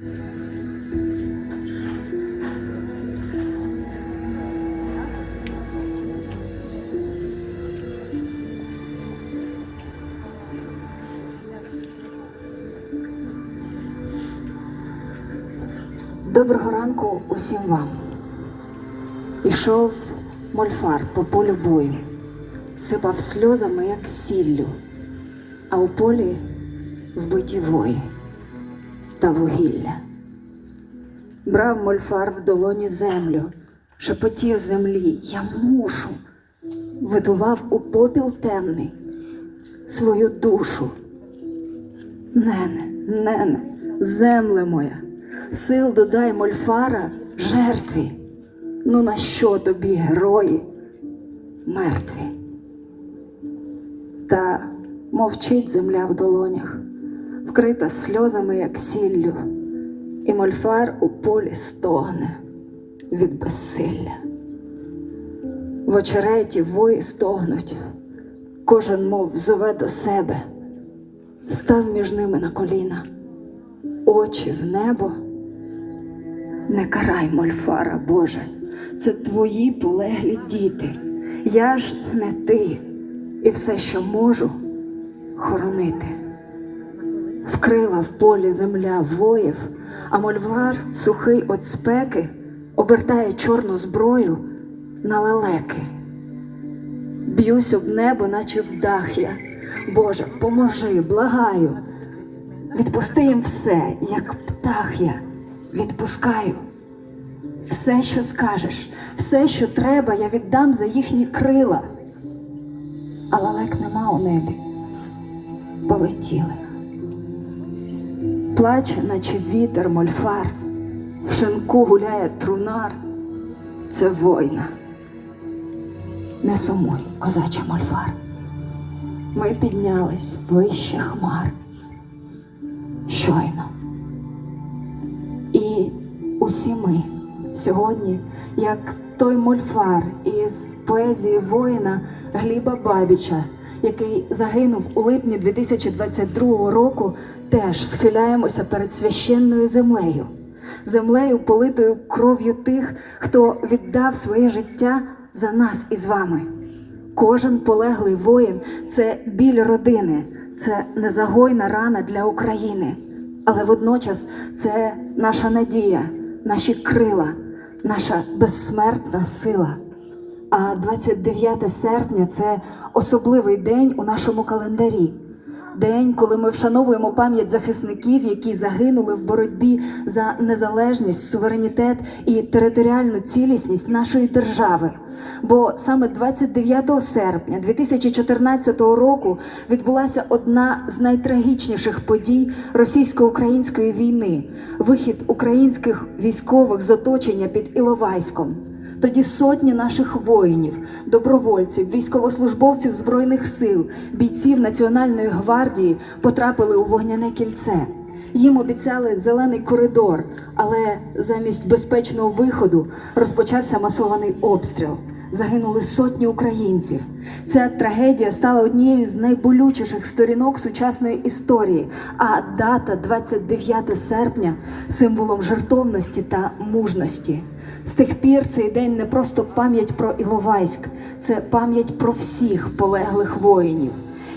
Доброго ранку усім вам. Ішов мольфар по полю бою, сипав сльозами, як сіллю, а у полі вбиті вої та вугілля. Брав мольфар в долоні землю, шепотів землі, я мушу, видував у попіл темний свою душу. Нене, нене, земле моя, сил додай мольфара жертві. Ну на що тобі, герої, мертві? Та мовчить земля в долонях, вкрита сльозами, як сіллю, і мольфар у полі стогне від безсилля. В очереті вої стогнуть, кожен мов зове до себе став між ними на коліна, очі в небо. Не карай, мольфара, Боже, це твої полеглі діти. Я ж не ти, і все, що можу, хоронити. Вкрила в полі земля воїв, а мольвар, сухий от спеки, обертає чорну зброю на лелеки. Б'юсь об небо, наче в дах я. Боже, поможи, благаю. Відпусти їм все, як птах я відпускаю. Все, що скажеш, все, що треба, я віддам за їхні крила. А лелек нема у небі, полетіли. Плаче, наче вітер мольфар, в шинку гуляє трунар. Це война. Не сумуй, козаче мольфар. Ми піднялись вище хмар. Щойно. І усі ми сьогодні, як той мольфар із поезії воїна Гліба Бабіча, який загинув у липні 2022 року, теж схиляємося перед священною землею, землею, политою кров'ю тих, хто віддав своє життя за нас із вами. Кожен полеглий воїн це біль родини, це незагойна рана для України. Але водночас це наша надія, наші крила, наша безсмертна сила. А 29 серпня це особливий день у нашому календарі. День, коли ми вшановуємо пам'ять захисників, які загинули в боротьбі за незалежність, суверенітет і територіальну цілісність нашої держави. Бо саме 29 серпня 2014 року відбулася одна з найтрагічніших подій російсько-української війни вихід українських військових з оточення під Іловайськом. Тоді сотні наших воїнів, добровольців, військовослужбовців збройних сил, бійців Національної гвардії потрапили у вогняне кільце. Їм обіцяли зелений коридор, але замість безпечного виходу розпочався масований обстріл. Загинули сотні українців. Ця трагедія стала однією з найболючіших сторінок сучасної історії. А дата 29 серпня символом жертовності та мужності. З тих пір цей день не просто пам'ять про Іловайськ, це пам'ять про всіх полеглих воїнів.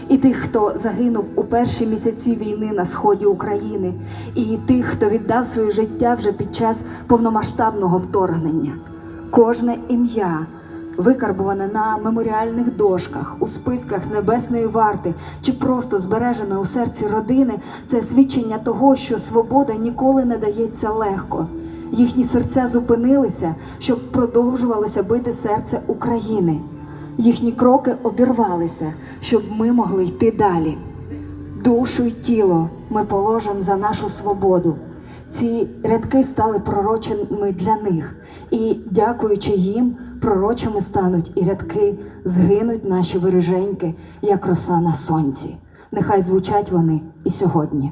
І тих, хто загинув у перші місяці війни на сході України, і тих, хто віддав своє життя вже під час повномасштабного вторгнення. Кожне ім'я викарбуване на меморіальних дошках, у списках небесної варти чи просто збережене у серці родини, це свідчення того, що свобода ніколи не дається легко. Їхні серця зупинилися, щоб продовжувалося бити серце України. Їхні кроки обірвалися, щоб ми могли йти далі. Душу й тіло ми положимо за нашу свободу. Ці рядки стали пророчими для них, і, дякуючи їм, пророчими стануть і рядки згинуть наші вириженьки, як роса на сонці. Нехай звучать вони і сьогодні.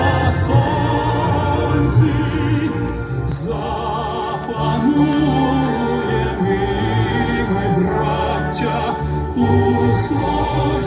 small.